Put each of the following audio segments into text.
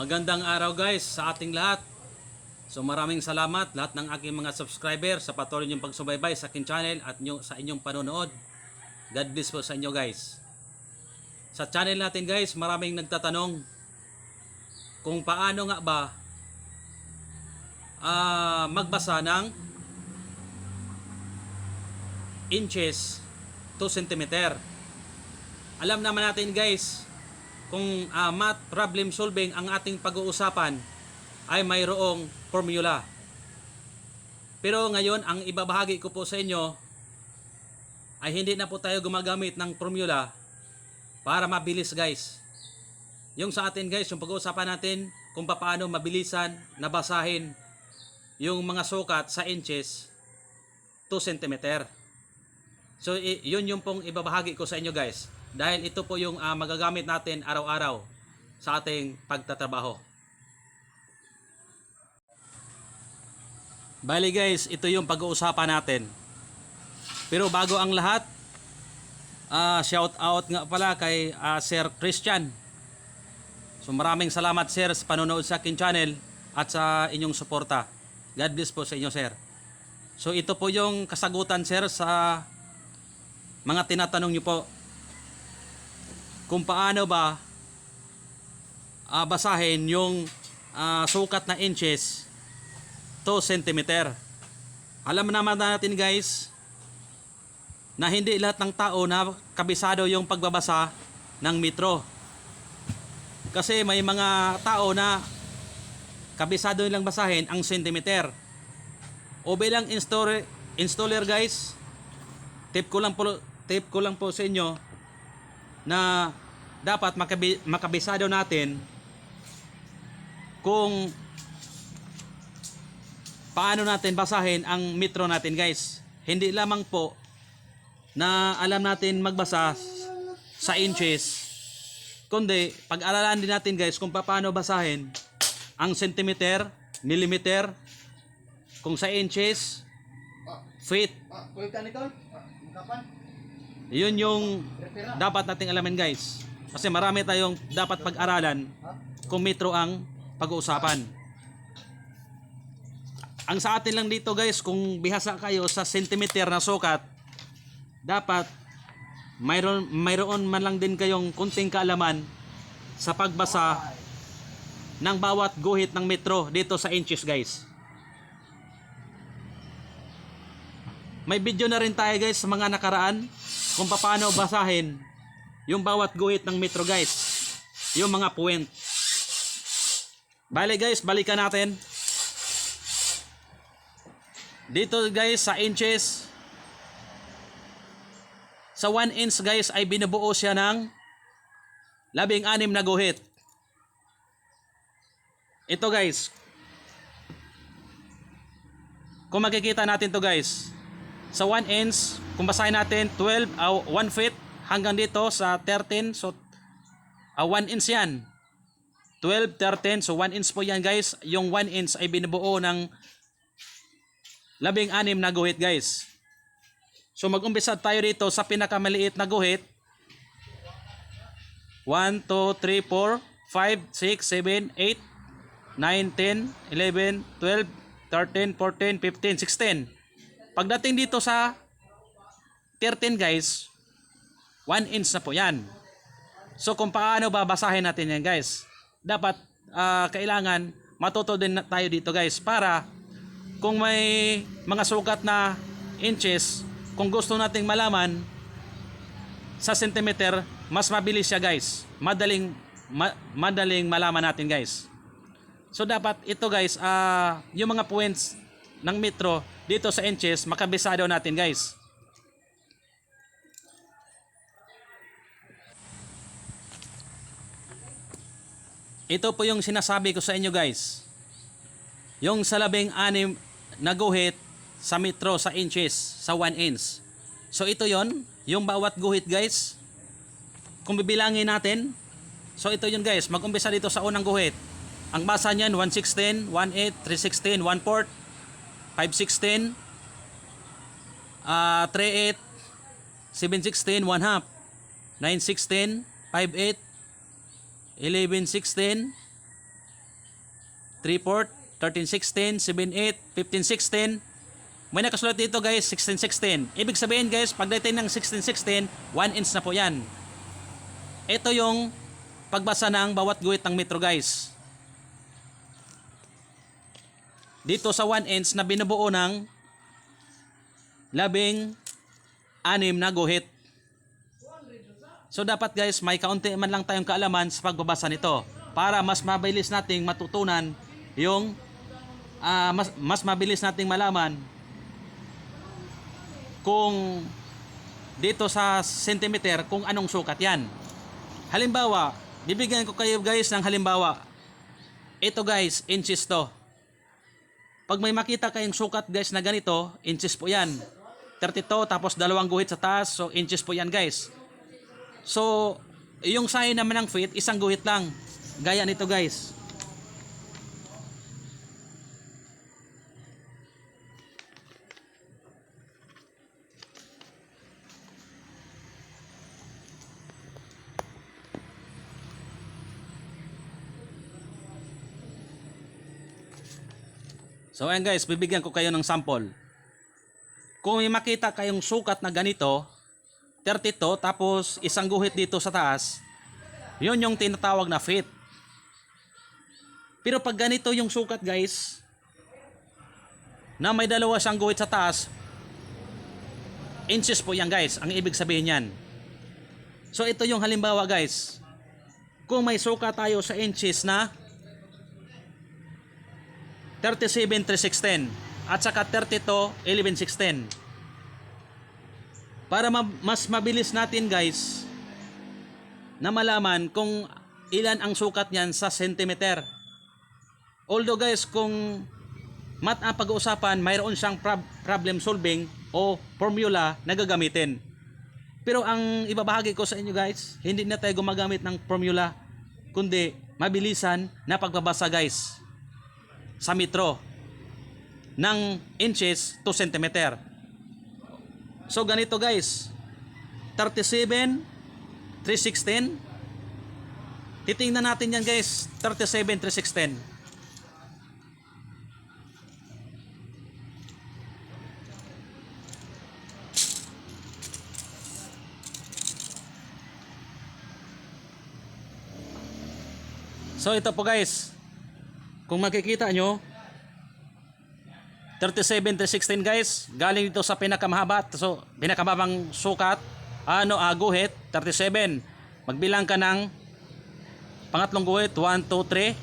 Magandang araw guys sa ating lahat. So maraming salamat lahat ng aking mga subscriber sa patuloy niyong pagsubaybay sa aking channel at nyo, sa inyong panonood. God bless po sa inyo guys. Sa channel natin guys, maraming nagtatanong kung paano nga ba ah, magbasa ng inches to centimeter. Alam naman natin guys, kung ah, math problem solving ang ating pag-uusapan ay mayroong formula. Pero ngayon, ang ibabahagi ko po sa inyo ay hindi na po tayo gumagamit ng formula para mabilis guys. Yung sa atin guys, yung pag-uusapan natin kung paano mabilisan nabasahin yung mga sukat sa inches to centimeter. So yun yung pong ibabahagi ko sa inyo guys. Dahil ito po yung ah, magagamit natin araw-araw sa ating pagtatrabaho. Bali guys, ito yung pag-uusapan natin. Pero bago ang lahat, ah, shout out nga pala kay ah, Sir Christian. So maraming salamat sir sa panonood sa akin channel at sa inyong suporta. God bless po sa inyo sir. So ito po yung kasagutan sir sa mga tinatanong nyo po kung paano ba ah, basahin yung ah, sukat na inches to centimeter. Alam naman natin guys na hindi lahat ng tao na kabisado yung pagbabasa ng metro. Kasi may mga tao na kabisado nilang basahin ang centimeter. O bilang installer, installer guys, tip ko lang po tip ko lang po sa inyo na dapat makabi, makabisado natin kung paano natin basahin ang metro natin guys. Hindi lamang po na alam natin magbasa sa inches kundi pag-aralan din natin guys kung paano basahin ang centimeter, millimeter, kung sa inches, feet, Ah, kulit ka nito? Ah, kapan? Yun yung dapat nating alamin guys. Kasi marami tayong dapat pag-aralan kung metro ang pag-uusapan. Ang sa atin lang dito guys, kung bihasa kayo sa centimeter na sukat, dapat mayroon, mayroon man lang din kayong kunting kaalaman sa pagbasa ng bawat guhit ng metro dito sa inches guys. May video na rin tayo guys sa mga nakaraan kung paano basahin yung bawat guhit ng metro guys. Yung mga point. Bale guys, balikan natin. Dito guys sa inches. Sa 1 inch guys ay binubuo siya ng labing anim na guhit. Ito guys. Kung makikita natin to guys. Sa 1 inch, kung basahin natin 12 o 1 feet hanggang dito sa 13 so uh, 1 inch yan. 12, 13, so 1 inch po yan guys. Yung 1 inch ay binubuo ng labing anim na guhit guys. So mag-umpisa tayo dito sa pinakamaliit na guhit. 1, 2, 3, 4, 5, 6, 7, 8, 9, 10, 11, 12, 13, 14, 15, 16. Pagdating dito sa 13 guys, 1 inch na po yan. So kung paano babasahin natin yan guys, dapat ah, kailangan matuto din tayo dito guys para kung may mga sukat na inches, kung gusto nating malaman sa centimeter, mas mabilis siya guys. Madaling ma- madaling malaman natin guys. So dapat ito guys, ah yung mga points ng metro dito sa inches, makabisado natin guys. Ito po yung sinasabi ko sa inyo guys. Yung sa labing anim na guhit sa metro sa inches, sa 1 inch. So ito yon yung bawat guhit guys. Kung bibilangin natin, so ito yun guys, mag-umpisa dito sa unang guhit. Ang basa niyan 116, 18, 316, 1 port, 516, ah 38, 716, 1 half, 916, 58, 11, 16, 3 port, 1316, 78, 1516. May nakasulat dito guys, 1616. Ibig sabihin guys, pagdating ng 1616, 1 inch na po yan. Ito yung pagbasa ng bawat guhit ng metro guys. Dito sa 1 inch na binubuo ng labing anim na guhit. So dapat guys, may kaunti man lang tayong kaalaman sa pagbabasa nito para mas mabilis nating matutunan yung ah, mas, mas mabilis nating malaman kung dito sa centimeter kung anong sukat yan. Halimbawa, bibigyan ko kayo guys ng halimbawa. Ito guys, inches to. Pag may makita kayong sukat guys na ganito, inches po yan. 32 tapos dalawang guhit sa taas, so inches po yan guys. So, yung sign naman ng feet, isang guhit lang. Gaya nito guys. So ayan guys, bibigyan ko kayo ng sample. Kung may makita kayong sukat na ganito, 32 tapos isang guhit dito sa taas, yun yung tinatawag na fit. Pero pag ganito yung sukat guys, na may dalawa siyang guhit sa taas, inches po yan guys, ang ibig sabihin yan. So ito yung halimbawa guys, kung may sukat tayo sa inches na 37 316 at saka 32 11 16 para ma- mas mabilis natin guys na malaman kung ilan ang sukat niyan sa centimeter. Although guys, kung mat ang pag-uusapan, mayroon siyang prob- problem solving o formula na gagamitin. Pero ang ibabahagi ko sa inyo guys, hindi na tayo gumagamit ng formula, kundi mabilisan na pagbabasa guys sa metro ng inches to centimeter. So ganito guys, 37, 316. Titingnan natin yan guys, 37, 316. So ito po guys, kung makikita nyo, 37 to 16 guys, galing dito sa pinakamahaba, so pinakamabang sukat, ano, ah, guhit, 37. Magbilang ka ng pangatlong guhit, 1, 2,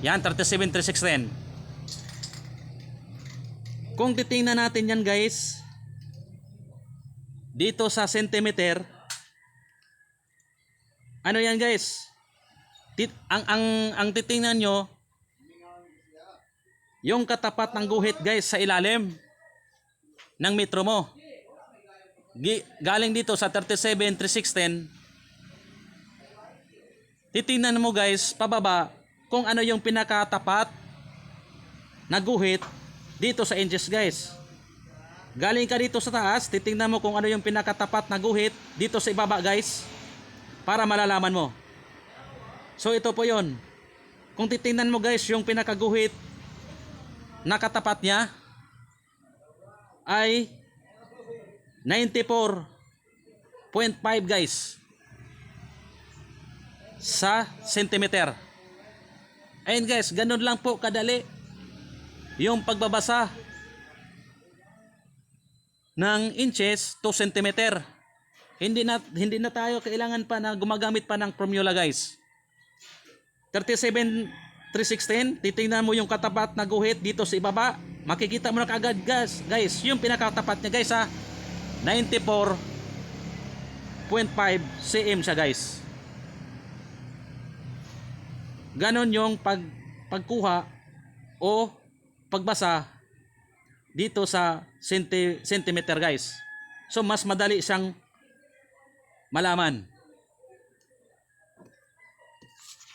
3, yan, 37 to 16. Kung titingnan natin yan guys, dito sa centimeter, ano yan guys? Tit ang ang ang titingnan nyo yung katapat ng guhit guys sa ilalim ng metro mo. Galing dito sa 37 316 titingnan mo guys pababa kung ano yung pinakatapat na guhit dito sa inches guys. Galing ka dito sa taas, titingnan mo kung ano yung pinakatapat na guhit dito sa ibaba guys para malalaman mo. So ito po yon. Kung titingnan mo guys yung pinakaguhit na katapat niya ay 94.5 guys sa centimeter. Ayun guys, ganun lang po kadali yung pagbabasa ng inches to centimeter. Hindi na hindi na tayo kailangan pa na gumagamit pa ng formula guys. 37 316, titingnan mo yung katapat na guhit dito sa ibaba. Makikita mo na kaagad guys, guys, yung pinakatapat niya guys ha. 94.5 cm siya guys. Ganon yung pag pagkuha o pagbasa dito sa centi, centimeter guys. So mas madali siyang malaman.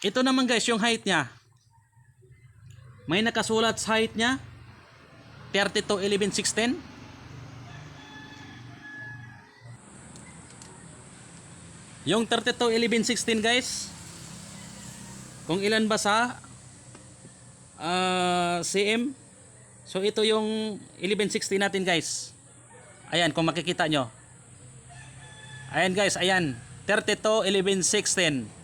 Ito naman guys yung height niya. May nakasulat sa height niya 32 11 16. Yung 32 11 16 guys. Kung ilan ba sa ah, cm. So ito yung 1160 natin guys. Ayan kung makikita nyo. Ayan guys, ayan. 32, 11, 16.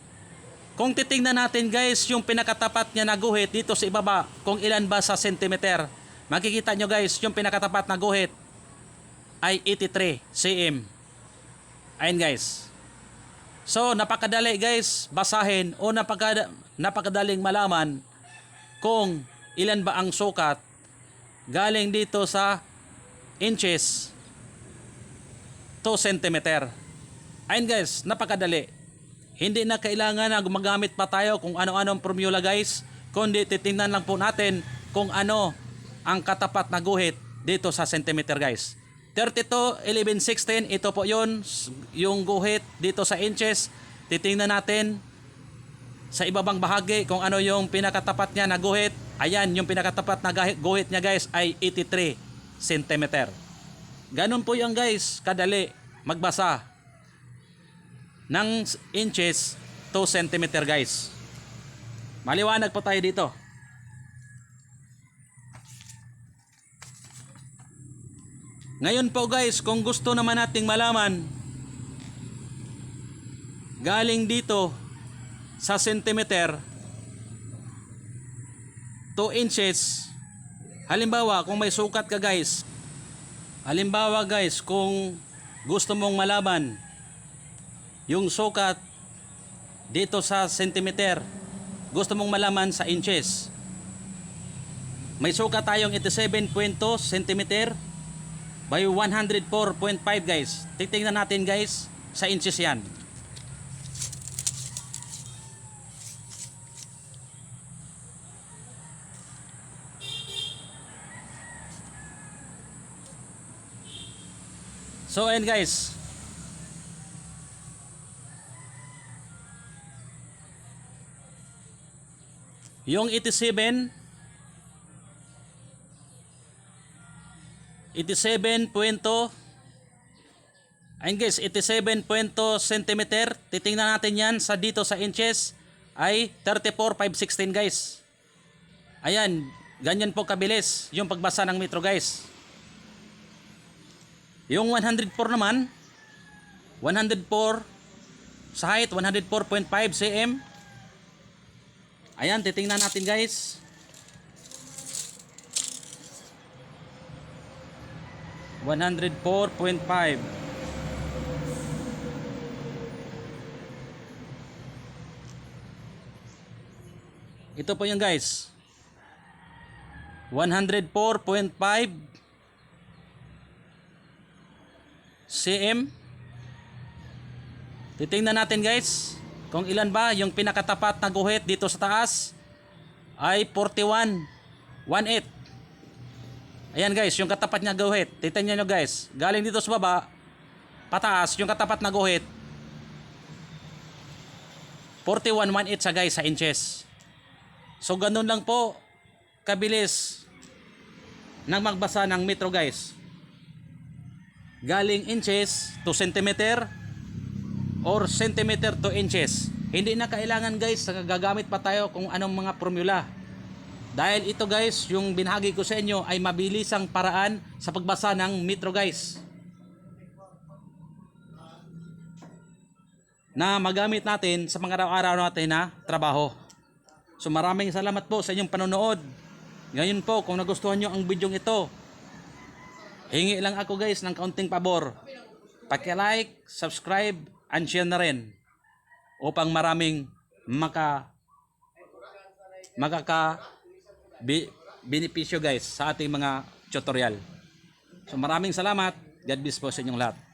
Kung titingnan natin guys, yung pinakatapat niya na guhit dito sa ibaba, kung ilan ba sa centimeter. Makikita nyo guys, yung pinakatapat na guhit ay 83 cm. Ayan guys. So, napakadali guys basahin o napaka, napakadaling malaman kung ilan ba ang sukat galing dito sa inches to centimeter. Ayun guys, napakadali. Hindi na kailangan na gumagamit pa tayo kung ano-anong formula guys, kundi titingnan lang po natin kung ano ang katapat na guhit dito sa centimeter guys. 32, 11, 16, ito po yun, s- yung guhit dito sa inches. Titingnan natin sa ibabang bahagi kung ano yung pinakatapat niya na guhit. Ayan, yung pinakatapat na guhit niya guys ay 83 centimeter. Ganun po yung guys, kadali magbasa ng inches to centimeter guys. Maliwanag po tayo dito. Ngayon po guys, kung gusto naman nating malaman galing dito sa centimeter 2 inches halimbawa kung may sukat ka guys halimbawa guys kung gusto mong malaman yung sukat dito sa centimeter gusto mong malaman sa inches. May sukat tayong 87.2 centimeter by 104.5 guys. Titingnan natin guys sa inches yan. So and guys. Yung 87 87 puwento Ayun guys, 87.2 cm. Titingnan natin yan sa dito sa inches ay 34.516 guys. Ayan, ganyan po kabilis yung pagbasa ng metro guys. Yung 104 naman, 104 sa height, 104.5 cm. Ayan, titingnan natin guys. One hundred four point five. Ito po yung guys. 104.5 cm. Titingnan natin guys kung ilan ba yung pinakatapat na guhit dito sa taas ay 41.18. Ayan guys, yung katapat niya guhit. Titingnan nyo guys. Galing dito sa baba, pataas, yung katapat na guhit 41.18 sa guys sa inches. So ganun lang po kabilis nang magbasa ng metro guys galing inches to centimeter or centimeter to inches. Hindi na kailangan guys gagamit pa tayo kung anong mga formula. Dahil ito guys, yung binahagi ko sa inyo ay mabilisang paraan sa pagbasa ng metro guys. Na magamit natin sa mga araw-araw natin na trabaho. So maraming salamat po sa inyong panonood. Ngayon po, kung nagustuhan nyo ang video ito, Hingi lang ako guys ng kaunting pabor. Paki-like, subscribe, and share na rin. Upang maraming maka makaka bi, benepisyo guys sa ating mga tutorial. So maraming salamat. God bless po sa inyong lahat.